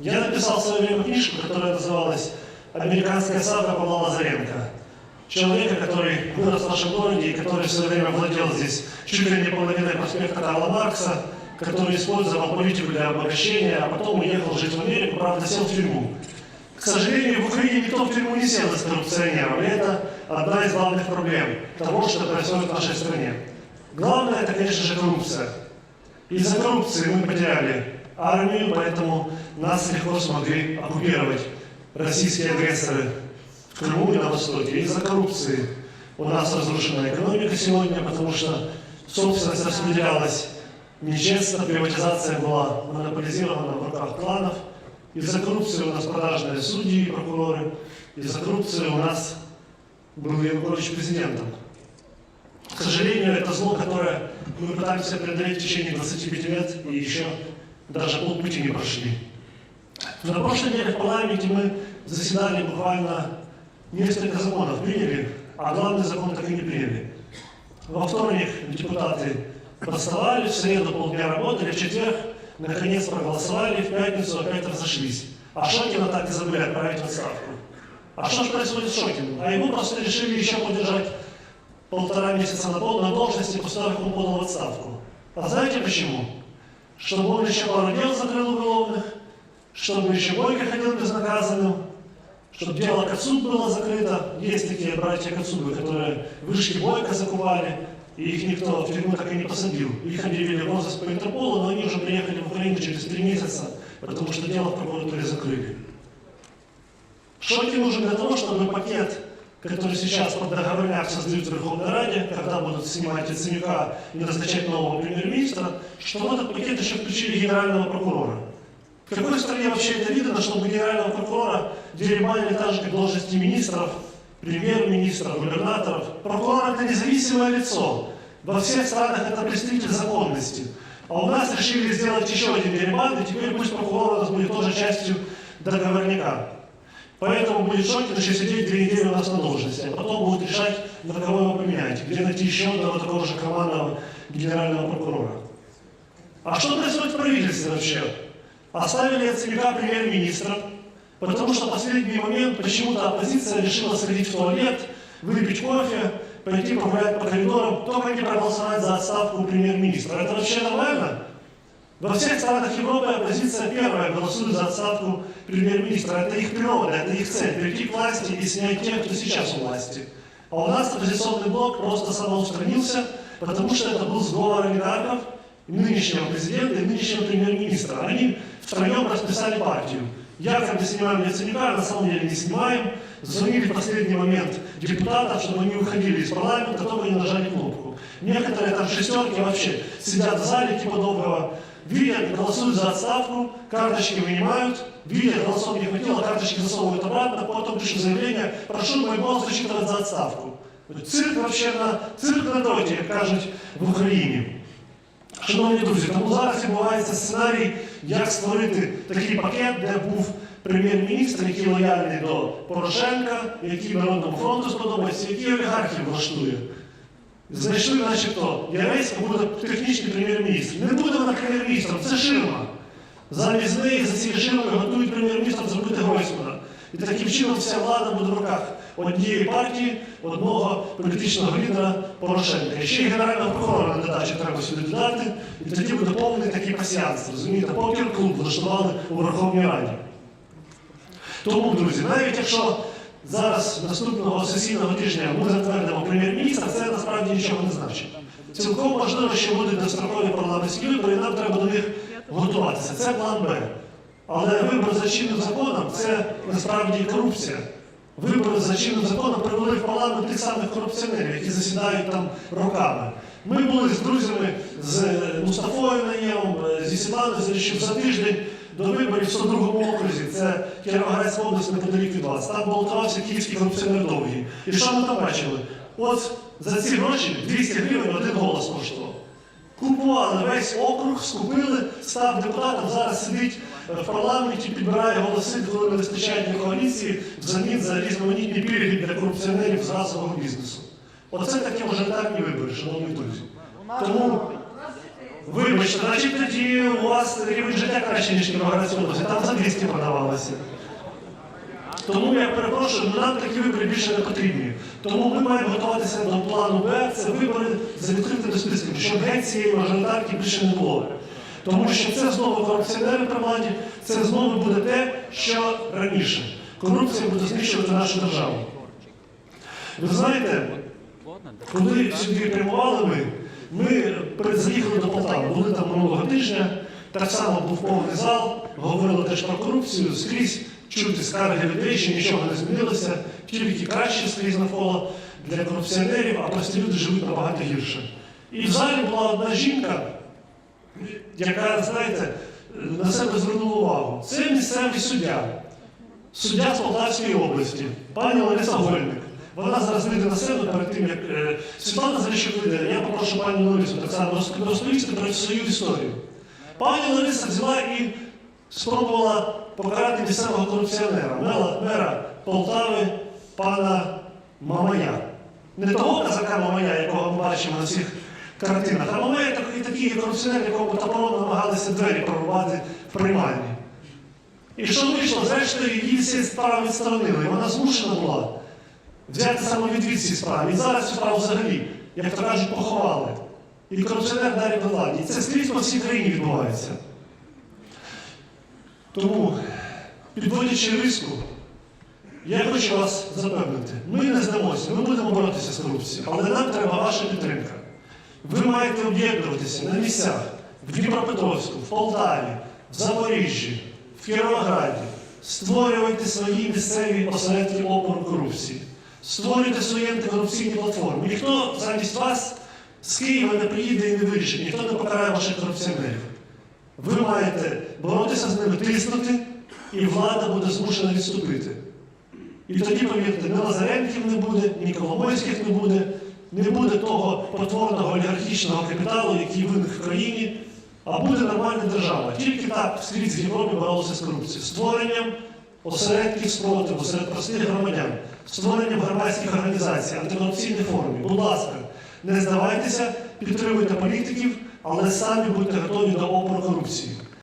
Я написал в свое время книжку, которая называлась «Американская сага Павла Лазаренко». Человека, который вырос в нашем городе и который в свое время владел здесь чуть ли не половиной проспекта Карла Маркса, который использовал политику для обогащения, а потом уехал жить в Америку, правда, сел в тюрьму. К сожалению, в Украине никто в тюрьму не сел из коррупционеров. И это одна из главных проблем того, что происходит в нашей стране. Главное, это, конечно же, коррупция. Из-за коррупции мы потеряли армию, поэтому нас легко смогли оккупировать российские агрессоры в Крыму и на Востоке. Из-за коррупции у нас разрушена экономика сегодня, потому что собственность распределялась нечестно, приватизация была монополизирована в руках кланов. Из-за коррупции у нас продажные судьи и прокуроры. Из-за коррупции у нас был Янукович президентом. К сожалению, это зло, которое мы пытаемся преодолеть в течение 25 лет и еще даже полпути не прошли. На прошлой неделе в парламенте мы заседали буквально несколько законов приняли, а главный закон так и не приняли. Во вторник депутаты восставали, в среду полдня работали, в четверг наконец проголосовали, в пятницу опять разошлись. А Шокина так и забыли отправить в отставку. А что же происходит с Шокиным? А ему просто решили еще подержать полтора месяца на, на должности, после того, как он подал в отставку. А знаете почему? Чтобы он еще пару дел закрыл уголовных, чтобы еще Бойко ходил безнаказанным, чтобы дело Кацуб было закрыто. Есть такие братья Кацубы, которые вышки Бойко закупали, и их никто в тюрьму так и не посадил. Их объявили в розыск по Интерполу, но они уже приехали в Украину через три месяца, потому что дело в прокуратуре закрыли. Шоки нужен для того, чтобы пакет, который сейчас под договорняк создают в Верховной Раде, когда будут снимать Яценюка и назначать нового премьер-министра, что в этот пакет еще включили генерального прокурора. В какой стране вообще это видно, чтобы генерального прокурора деребанили так же, как должности министров, премьер-министров, губернаторов? Прокурор – это независимое лицо. Во всех странах это представитель законности. А у нас решили сделать еще один деребан, и теперь пусть прокурор у нас будет тоже частью договорника. Поэтому будет Шокин сидеть две недели у нас на должности, а потом будут решать, на кого его поменять, где найти еще одного такого же командного генерального прокурора. А что происходит в правительстве вообще? Оставили Яценюка премьер-министром, потому что в последний момент почему-то оппозиция решила сходить в туалет, выпить кофе, пойти погулять по коридорам, только не проголосовать за отставку премьер-министра. Это вообще нормально? Во всех странах Европы оппозиция первая голосует за отставку премьер-министра. Это их природа, это их цель. Прийти к власти и снять тех, кто сейчас у власти. А у нас оппозиционный блок просто самоустранился, потому что это был сговор олигархов, нынешнего президента и нынешнего премьер-министра. Они втроем расписали партию. Якобы снимаем Яценюка, а на самом деле не снимаем. Звонили в последний момент депутатов, чтобы они уходили из парламента, только не нажали кнопку. Некоторые там шестерки вообще сидят в зале типа доброго, видят, голосуют за отставку, карточки вынимают, видят, голосов не хватило, карточки засовывают обратно, потом пишут заявление, прошу мой голос зачитывать за отставку. Цирк вообще на цирк на дроті, як кажуть в Україні. Шановні друзі, тому зараз відбувається сценарій, як створити такий пакет, де був прем'єр-міністр, який лояльний до Порошенка, який Народному фронту сподобається, який олігархів влаштує. Знайшли, начебто, Яреська буде технічний прем'єр-міністр. Не буде вона прем'єр-міністром, це ширма. Замість неї за ці ширми готують прем'єр-міністром зробити Гройсмана. І таким чином вся влада буде в руках однієї партії, одного політичного лідера Порошенка. І ще й генерального прокурора на додачу треба сюди додати, і тоді буде повний такий пасіанс. Розумієте, покер-клуб влаштували у Верховній Раді. Тому, друзі, навіть якщо зараз наступного сесійного тижня ми затвердимо прем'єр-міністра, це насправді нічого не значить. Цілком можливо, що будуть дострокові парламентські вибори, і нам треба до них готуватися. Це план Б. Але вибори за чинним законом це насправді корупція. Вибори за чинним законом привели в парламент тих самих корупціонерів, які засідають там роками. Ми були з друзями з Мустафою Наєвом, зі Світланою Заріщук за тиждень до виборів в 102 окрузі. Це Кіровоградська область неподалік від вас. Там балотувався київський корупціонер довгий. І що ми там бачили? От за ці гроші 200 гривень один голос коштував. Купували весь округ, скупили, став депутатом, зараз сидить в парламенті, підбирає голоси, коли не вистачає для коаліції, взамін за різноманітні пільги для корупціонерів з газового бізнесу. Оце такі мажоритарні вибори, шановні друзі. Тому Вибачте, значить тоді у вас рівень життя краще, ніж Кіровоградській області. Там за 200 продавалося. Тому я перепрошую, ну, нам такі вибори більше не потрібні. Тому ми маємо готуватися до плану Б, це вибори за відкритими списками, щоб геть цієї мажоритарки більше не було. Тому що це знову корупціонери при владі, це знову буде те, що раніше. Корупція буде знищувати нашу державу. Ви знаєте, коли сюди прямували ми, ми заїхали до Полтави, були там минулого тижня, так само був повний зал, говорили теж про корупцію, скрізь чути скарги людей, що нічого не змінилося, тільки краще скрізь навколо для корупціонерів, а прості люди живуть набагато гірше. І в залі була одна жінка, яка, знаєте, на себе звернула увагу. Це місцевий суддя, суддя з Полтавської області, пані Лариса Гольник. Вона зараз вийде на сцену перед тим, як е, Світлана Заліщук вийде. Я попрошу пані Ларису так само розповісти про свою історію. Пані Лариса взяла і спробувала покарати місцевого корупціонера, мера, мера Полтави, пана Мамая. Не того казака Мамая, якого ми бачимо на всіх картинах, а Мамая такий, такий корупціонер, якому топором намагалися двері прорвати в приймальні. І що вийшло, зрештою, її всі справи відсторонили. Вона змушена була взяти самовідвід ці справи. І зараз цю справу взагалі, як то кажуть, поховали. І корупціонер далі владі. І це скрізь по всій країні відбувається. Тому, підводячи риску, я хочу вас запевнити, ми не здамося, ми будемо боротися з корупцією, але нам треба ваша підтримка. Ви маєте об'єднуватися на місцях в Дніпропетровську, в Полтаві, в Запоріжжі, в Кіровограді, створювати свої місцеві осередки опору корупції, створюйте свої антикорупційні платформи. Ніхто замість вас з Києва не приїде і не вирішить, ніхто не покарає ваших корупціонерів. Ви маєте боротися з ними, тиснути, і влада буде змушена відступити. І тоді, повірте, ні Лазаренків не буде, ні Коломойських не буде, не буде того потворного олігархічного капіталу, який виник в країні, а буде нормальна держава. Тільки так в Європі боролися з корупцією. Створенням осередків спротиву серед простих громадян, створенням громадських організацій, антикорупційних форумів. Будь ласка, не здавайтеся, підтримуйте політиків, але самі будьте готові до опору корупції.